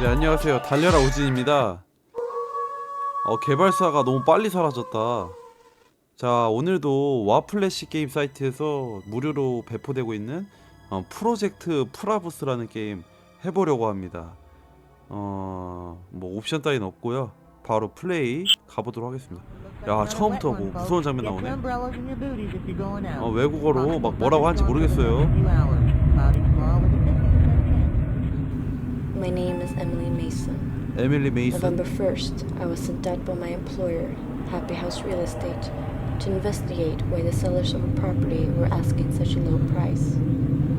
네 안녕하세요. 달려라 우진입니다. 어 개발사가 너무 빨리 사라졌다. 자 오늘도 와플래시 게임 사이트에서 무료로 배포되고 있는 어, 프로젝트 프라부스라는 게임 해보려고 합니다. 어 뭐 옵션 따윈 없고요. 바로 플레이 가보도록 하겠습니다. 야 처음부터 뭐 무서운 장면 나오네. 어 외국어로 막 뭐라고 하는지 모르겠어요 My Emily Mason. 에밀리 메이슨 November 1st, I was sent out by my employer, Happy House Real Estate, to investigate why the sellers of a property were asking such a low price.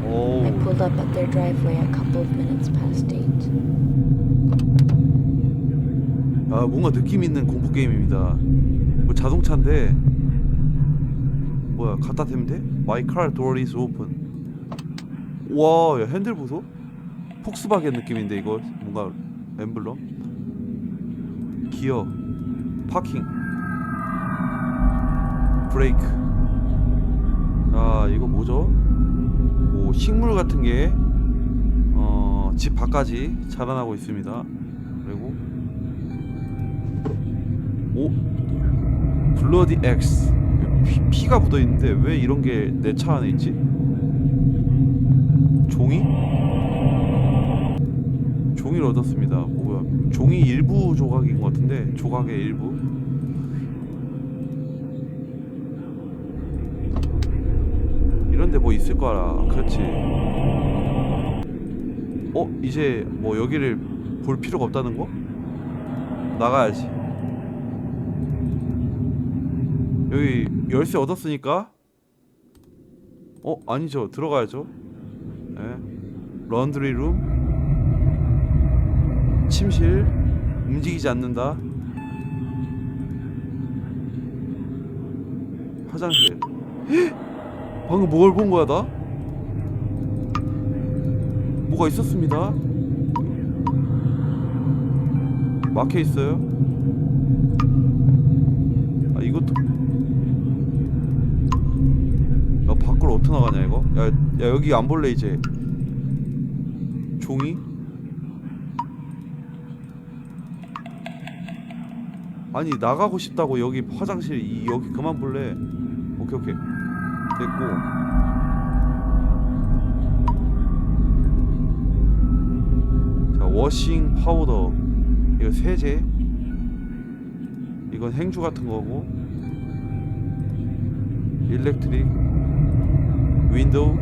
I 오 pulled up at their driveway a couple of minutes past 8. 아 뭔가 느낌 있는 공포 게임입니다. 뭐 자동차인데 뭐야 갖다 대면 돼? My car door is open. 와, 야, 핸들 보소? 폭스바겐 느낌인데 이거 뭔가 엠블럼? 기어, 파킹, 브레이크. 아 이거 뭐죠? 뭐 식물 같은 게 어, 집 밖까지 자라나고 있습니다. 그리고 오 블러디 X 피, 피가 묻어 있는데 왜 이런 게 내 차 안에 있지? 종이? 종이를 얻었습니다. 뭐야? 종이 일부 조각인 것 같은데 조각의 일부. 이런데 뭐 있을 거라. 그렇지. 어 이제 뭐 여기를 볼 필요가 없다는 거? 나가야지. 여기 열쇠 얻었으니까 어 아니죠 들어가야죠 예 런드리 룸 침실 움직이지 않는다. 화장실. 헉! 방금 뭘 본 거야 나? 뭐가 있었습니다? 막혀 있어요? 아 이것도. 야 밖으로 어떻게 나가냐 이거? 야, 야 여기 안 볼래 이제. 종이 아니 나가고 싶다고 여기 화장실 이, 여기 그만 볼래? 오케이 오케이. 됐고. 자 워싱 파우더. 이거 세제. 이건 행주 같은 거고. 일렉트릭. 윈도우.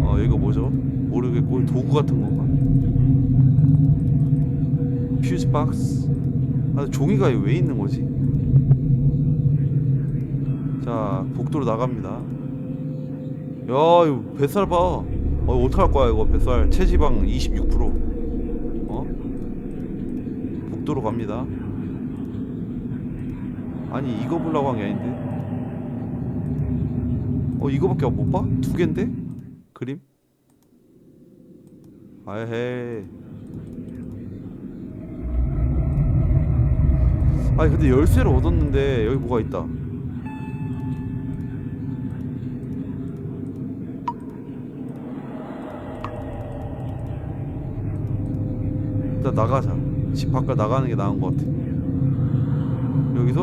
어 이거 뭐죠? 모르겠고 도구 같은 건가? 퓨즈 박스 아 종이가 왜 있는 거지 자 복도로 나갑니다 야 이거 뱃살 봐 어, 어떡할 거야 이거 뱃살 체지방 26% 어? 복도로 갑니다 아니 이거 보려고 한 게 아닌데 어 이거밖에 못 봐? 두 갠데? 그림? 아헤 아니 근데 열쇠를 얻었는데 여기 뭐가 있다. 일단 나가자. 집 밖으로 나가는 게 나은 것 같아. 여기서?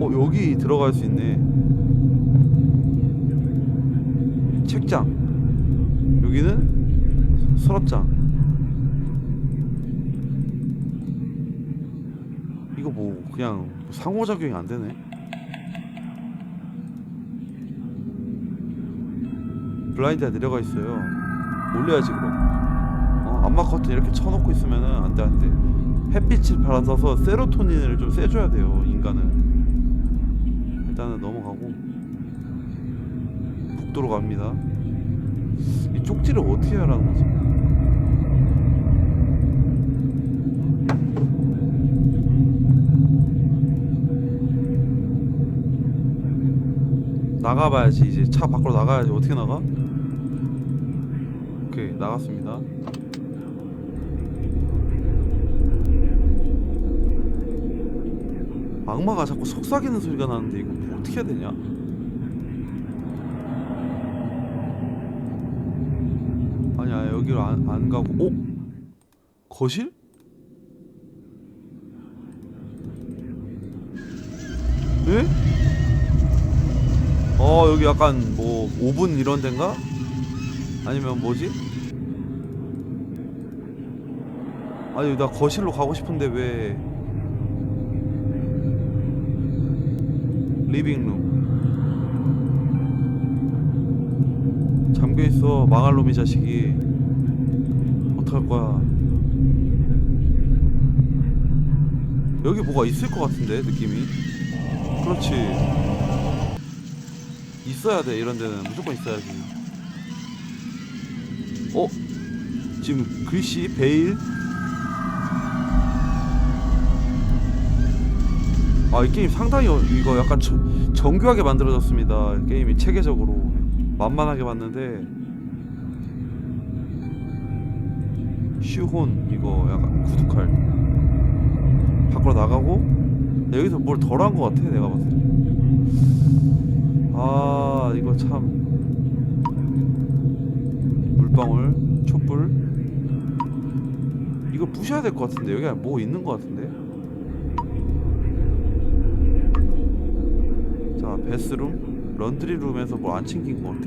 어 여기 들어갈 수 있네. 책장. 여기는 서랍장 이거 뭐 그냥 상호작용이 안 되네. 블라인드가 내려가 있어요. 올려야지 그럼. 어, 암막 커튼 이렇게 쳐놓고 있으면은 안 돼 안 돼. 햇빛을 받아서 세로토닌을 좀 쐬줘야 돼요 인간은. 일단은 넘어가고. 북도로 갑니다. 이 쪽지를 어떻게 하라는 거지? 나가봐야지 이제 차 밖으로 나가야지 어떻게 나가? 오케이 나갔습니다 악마가 자꾸 속삭이는 소리가 나는데 이거 뭐 어떻게 해야 되냐? 아니야 여기로 안, 안 가고 어? 거실? 에? 어 여기 약간 뭐 오븐 이런 데인가? 아니면 뭐지? 아니 나 거실로 가고 싶은데 왜? 리빙룸. 잠겨있어 망할 놈이 자식이. 어떡할 거야? 여기 뭐가 있을 것 같은데 느낌이? 그렇지 있어야 돼. 이런 데는 무조건 있어야지 어? 지금 글씨 베일? 아 이 게임 상당히 어- 이거 약간 저- 정교하게 만들어졌습니다. 게임이 체계적으로 만만하게 봤는데. 슈혼 이거 약간 구두칼 밖으로 나가고? 여기서 뭘 덜 한 것 같아 내가 봤을 때. 아 이거 참. 물방울 촛불. 이거 부셔야 될 것 같은데 여기 뭐 있는 것 같은데? 자 베스룸. 런드리룸에서 뭐 안 챙긴 것 같아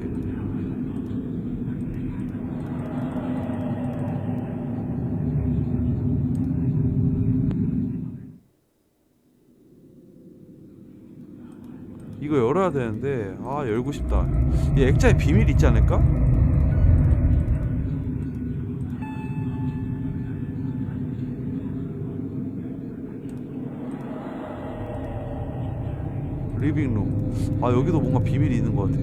이거 열어야 되는데 아 열고 싶다. 이 액자에 비밀 있지 않을까? 리빙룸. 아 여기도 뭔가 비밀이 있는 것 같아.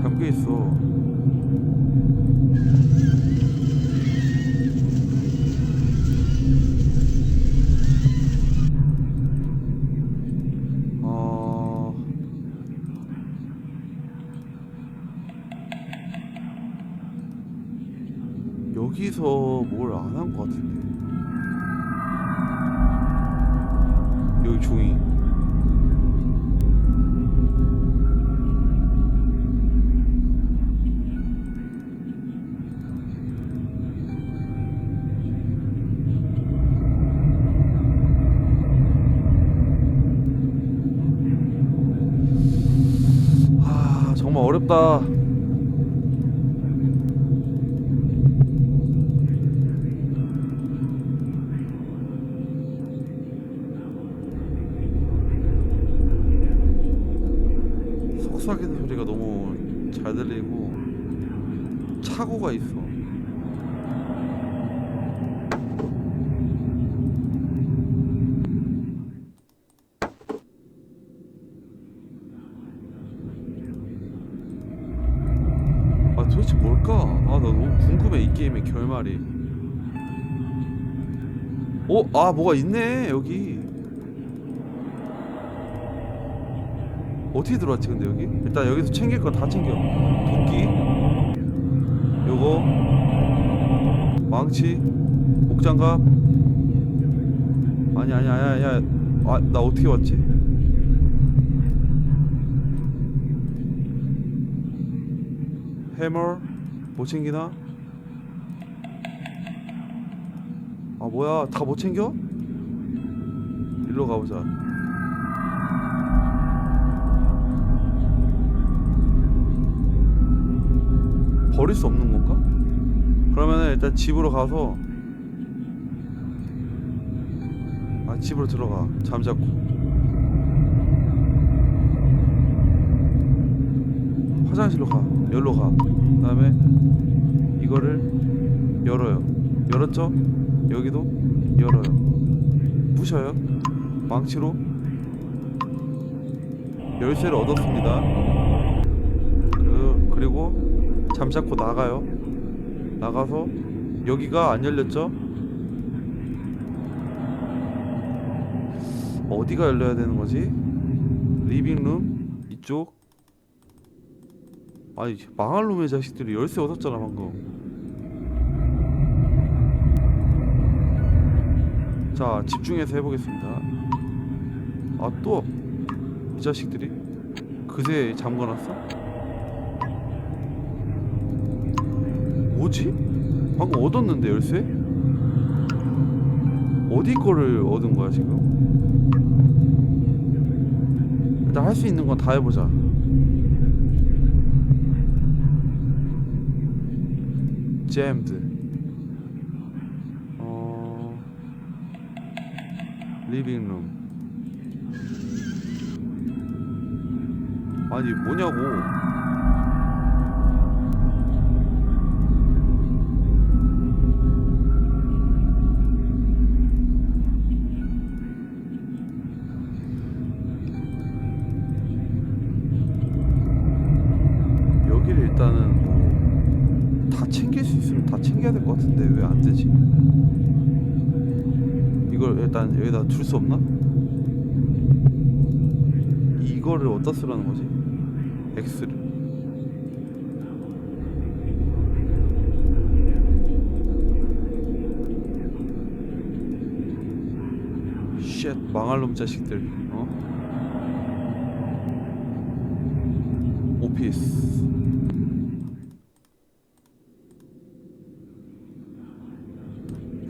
잠겨있어. 어... 어렵다. 속삭이는 소리가 너무 잘 들리고 차고가 있어 아 도대체 뭘까? 아 나 너무 궁금해 이 게임의 결말이 어? 아 뭐가 있네 여기 어떻게 들어왔지 근데 여기? 일단 여기서 챙길 거다 챙겨 도끼 요거 망치 목장갑 아니 아니 아니 아니 아나 어떻게 왔지? 해머 못 챙기나? 아 뭐야? 다 못 챙겨? 일로 가보자. 버릴 수 없는 건가? 그러면은 일단 집으로 가서 아 집으로 들어가. 잠자코 화장실로 가. 열로 가. 그 다음에 이거를 열어요 열었죠? 여기도 열어요. 부셔요. 망치로. 열쇠를 얻었습니다. 그, 그리고 잠자코 나가요. 나가서 여기가 안 열렸죠? 어디가 열려야 되는 거지? 리빙룸? 이쪽? 아니 망할 놈의 자식들이 열쇠 얻었잖아 방금 자 집중해서 해보겠습니다 아 또 이 자식들이 그새 잠궈놨어? 뭐지? 방금 얻었는데 열쇠? 어디 거를 얻은 거야 지금? 일단 할 수 있는 건 다 해보자. 잼드. 리빙룸. 아니 뭐냐고. 여기를 일단은 뭐 다 챙길 수 있으면 다 챙겨야 될 것 같은데 왜 안 되지? 이걸 일단 여기다 둘 수 없나? 이거를 어디다 쓰라는 거지? X를 쉣 망할 놈 자식들 어? 오피스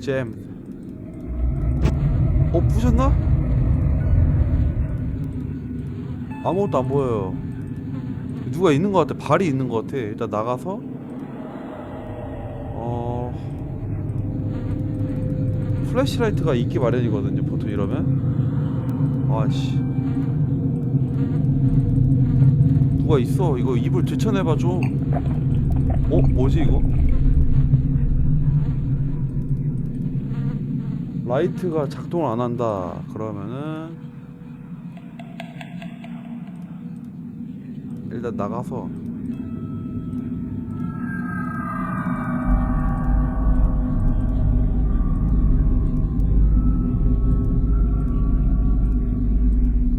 잼 어? 부셨나? 아무것도 안 보여요 누가 있는 것 같아 발이 있는 것 같아 일단 나가서 어... 플래시라이트가 있기 마련이거든요 보통 이러면 아씨 누가 있어 이거 입을 되쳐내봐 좀 어? 뭐지 이거? 라이트가 작동을 안 한다 그러면은 일단 나가서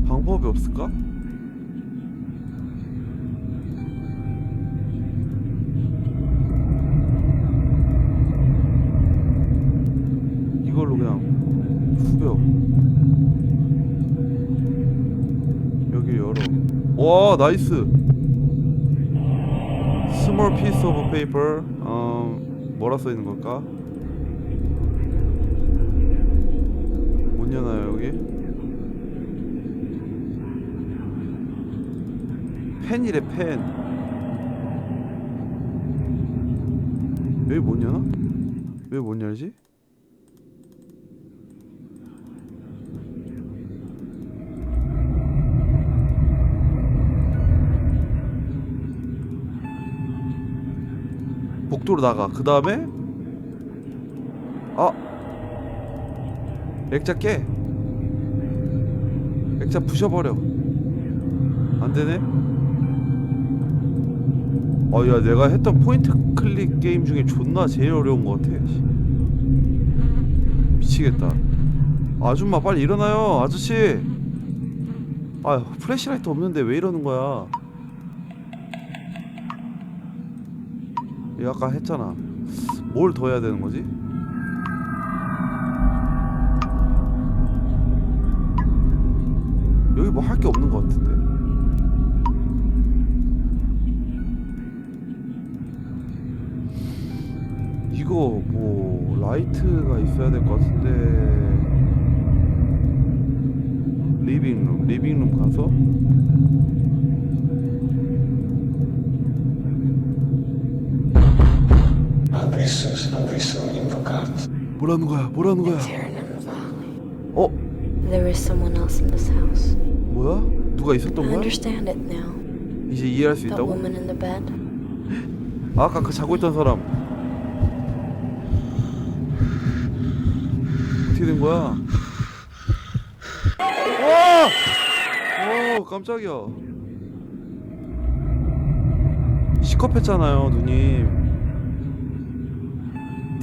방법이 없을까? 와 나이스 piece of paper 어 뭐라 써 있는 걸까? 못 여나요 여기? 펜이래 펜 여기 못 여나? 왜 못 열지? 복도로 나가. 그 다음에 아 액자 깨. 액자 부셔버려. 안 되네. 아야 내가 했던 포인트 클릭 게임 중에 존나 제일 어려운 것 같아. 씨. 미치겠다. 아줌마 빨리 일어나요, 아저씨. 아 플래시라이트 없는데 왜 이러는 거야? 이거 아까 했잖아. 뭘 더 해야 되는 거지? 여기 뭐 할 게 없는 것 같은데. 이거 뭐 라이트가 있어야 될 것 같은데. 리빙룸, 리빙룸 가서 Sono qui sono invocato. 뭐라는 거야? 뭐라는 거야? 어? There is someone else in this house. 뭐야? 누가 I 있었던 거야? understand it now. 이제 이해할 수 That 있다고? woman in the bed. 아, 아까 그 자고 있던 사람 어떻게 된 거야? 와! 오 깜짝이야 시커했잖아요 누님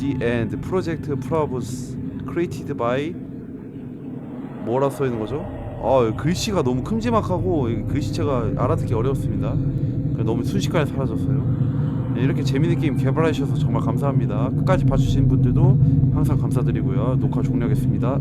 The End Project Probus Created by 뭐라 써 있는 거죠? 아 글씨가 너무 큼지막하고 이 글씨체가 알아듣기 어려웠습니다 너무 순식간에 사라졌어요 네, 이렇게 재밌는 게임 개발해 주셔서 정말 감사합니다. 끝까지 봐주신 분들도 항상 감사드리고요. 녹화 종료하겠습니다.